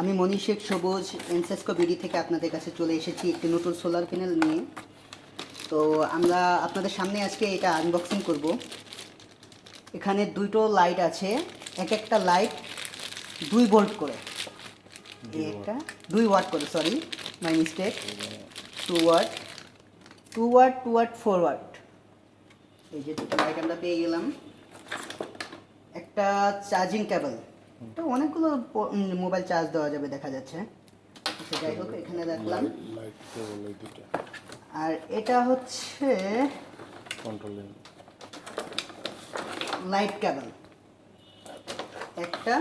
আমি মনীষ শেখ সবুজ এনসেসকো বিডি থেকে আপনাদের কাছে চলে এসেছি একটি নতুন সোলার প্যানেল নিয়ে। তো আমরা আপনাদের সামনে আজকে এটা আনবক্সিং করব। এখানে দুটো লাইট আছে এক একটা লাইট দুই ভোল্ট করে। একটা দুই ওয়াট করে sorry my mistake two watt two watt two watt four watt এই যে দুটো লাইট আমরা পেয়ে গেলাম। একটা চার্জিং কেবল এটা অনেকগুলো মোবাইল চার্জ দেওয়া যাবে দেখা যাচ্ছে। যাই হোক এখানে রাখলাম আর এটা হচ্ছে লাইট কেবল একটা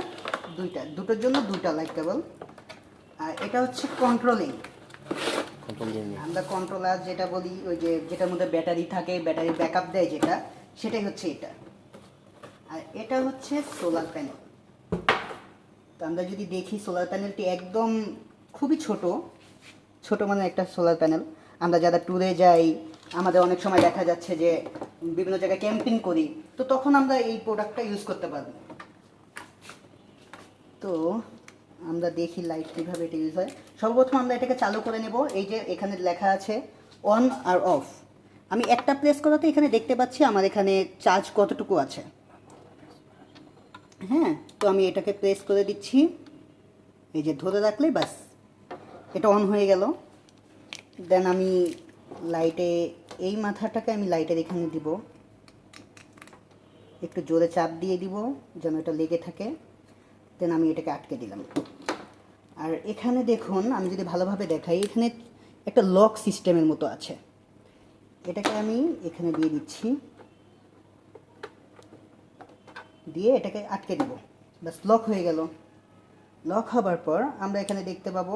দুইটা দুটোর জন্য দুইটা লাইট কেবল আর এটা হচ্ছে কন্ট্রোলিং কন্ট্রোলিং আমরা কন্ট্রোলার যেটা বলি ওই যে যেটার মধ্যে ব্যাটারি থাকে ব্যাটারি ব্যাকআপ দেয় যেটা সেটাই হচ্ছে এটা। আর এটা হচ্ছে সোলার প্যানেল তো আমরা যদি দেখি সোলার প্যানেলটি একদম খুবই ছোট ছোট মানে একটা সোলার প্যানেল আমরা যারা ট্যুরে যাই, আমাদের অনেক সময় দেখা যাচ্ছে যে বিভিন্ন জায়গায় ক্যাম্পিং করি, তো তখন আমরা এই প্রোডাক্টটা ইউজ করতে পারব। তো আমরা দেখি লাইট কীভাবে এটা ইউজ হয়। সর্বপ্রথম আমরা এটাকে চালু করে নেব, এই যে এখানে লেখা আছে অন আর অফ আমি একটা প্রেস করাতে এখানে দেখতে পাচ্ছি, আমার এখানে চার্জ কতটুকু আছে। হ্যাঁ তো আমি এটাকে প্রেস করে দিচ্ছি। এই যে ধরে রাখলেই বাস এটা অন হয়ে গেল। দেন আমি লাইটে এই মাথাটাকে আমি লাইটের এখানে দিব। একটু জোরে চাপ দিয়ে দিব, যেন এটা লেগে থাকে। দেন আমি এটাকে আটকে দিলাম। আর এখানে দেখুন, আমি যদি ভালোভাবে দেখাই, এখানে একটা লক সিস্টেমের মতো আছে। এটাকে আমি এখানে দিয়ে দিচ্ছি। দিয়ে এটাকে আটকে দেব বাস লক হয়ে গেল। লক হবার পর আমরা এখানে দেখতে পাবো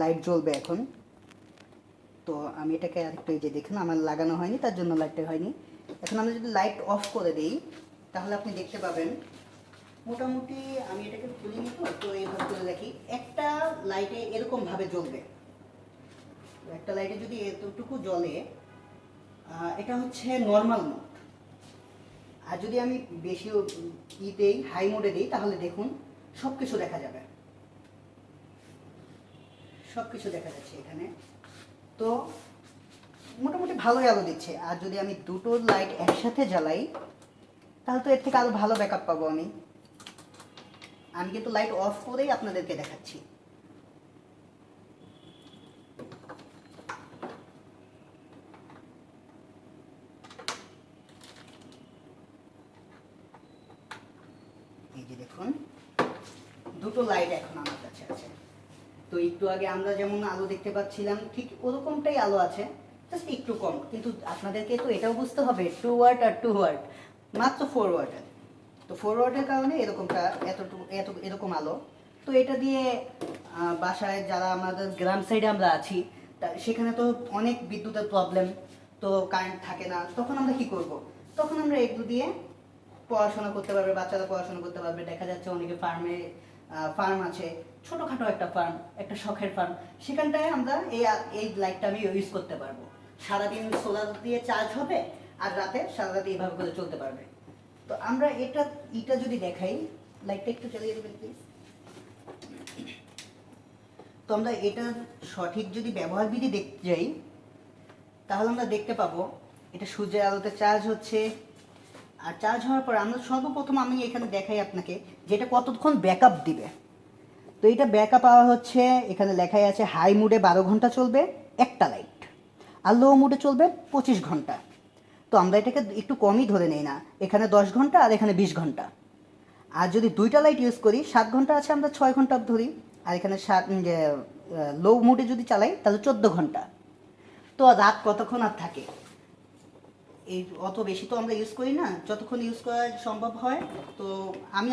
লাইট জ্বলবে এখন। তো আমি এটাকে আরেকটু এই যে দেখুন, আমার লাগানো হয়নি, তার জন্য লাইটটা হয়নি। এখন আমরা যদি লাইট অফ করে দিই, তাহলে আপনি দেখতে পাবেন, মোটামুটি আমি এটাকে খুলিনি তো তো এইভাবে করে রাখি একটা লাইটে এরকমভাবে জ্বলবে। একটা লাইটে যদি এতটুকু জ্বলে এটা হচ্ছে নর্মাল মোড আর যদি আমি বেশি ইতেই হাই মোডে দিই, তাহলে দেখুন সব কিছু দেখা যাবে। সব কিছু দেখা যাচ্ছে এখানে। তো মোটামুটি ভালোই আলো দিচ্ছে। আর যদি আমি দুটো লাইট একসাথে জ্বালাই, তাহলে তো এর থেকে আরও ভালো ব্যাকআপ পাবো আমি। আমি কিন্তু লাইট অফ করেই আপনাদেরকে দেখাচ্ছি। যে দেখুন। দুটো লাইট এখন আমার কাছে আছে। তো একটু আগে আমরা যেমন আলো দেখতে পাচ্ছিলাম, ঠিক ওরকমটাই আলো আছে জাস্ট একটু কম। কিন্তু আপনাদেরকে তো এটাও বুঝতে হবে টু ওয়াট আর টু ওয়াট মাত্র ফোর ওয়াটের তো ফোর ওয়াটের কারণে এরকমটা এতটুকু, এত, এরকম আলো। তো এটা দিয়ে বাসায় যারা আমাদের গ্রাম সাইডে আমরা আছি, তা সেখানে তো অনেক বিদ্যুতের প্রবলেম তো কারেন্ট থাকে না। তখন আমরা কি করব? তখন আমরা এগুলো দিয়ে পড়াশোনা করতে পারবে, বাচ্চারা পড়াশোনা করতে পারবে। দেখা যাচ্ছে অনেকে ফার্মে ফার্ম আছে, ছোটোখাটো একটা ফার্ম, একটা শখের ফার্ম। সেখানটায় আমরা এই এই লাইটটা আমি ইউজ করতে পারব। সারাদিন সোলার দিয়ে চার্জ হবে আর রাতে সারা রাত এইভাবে করে চলতে পারবে। তো আমরা এটা এটা যদি দেখাই লাইটটা একটু চালিয়ে দেবেন প্লিজ তো আমরা এটা সঠিক যদি ব্যবহার বিধি দেখতে যাই, তাহলে আমরা দেখতে পাবো, এটা সূর্যের আলোতে চার্জ হচ্ছে আর চার্জ হওয়ার পর আমরা সর্বপ্রথম আমি এখানে দেখাই আপনাকে যে এটা কতক্ষণ ব্যাকআপ দিবে। তো এটা ব্যাকআপ পাওয়া হচ্ছে, এখানে লেখাই আছে হাই মুডে বারো ঘণ্টা চলবে, একটা লাইট আর লো মুডে চলবে পঁচিশ ঘণ্টা। তো আমরা এটাকে একটু কমই ধরে নেই না, এখানে দশ ঘণ্টা আর এখানে বিশ ঘণ্টা। আর যদি দুইটা লাইট ইউজ করি, সাত ঘণ্টা আছে আমরা ছয় ঘণ্টা ধরি, আর এখানে সাত লো মুডে যদি চালাই, তাহলে চোদ্দ ঘণ্টা। তো রাত কতক্ষণ আর থাকে? এই অত বেশি তো আমরা ইউজ করি না। যতক্ষণ ইউজ করা সম্ভব হয়, তো আমি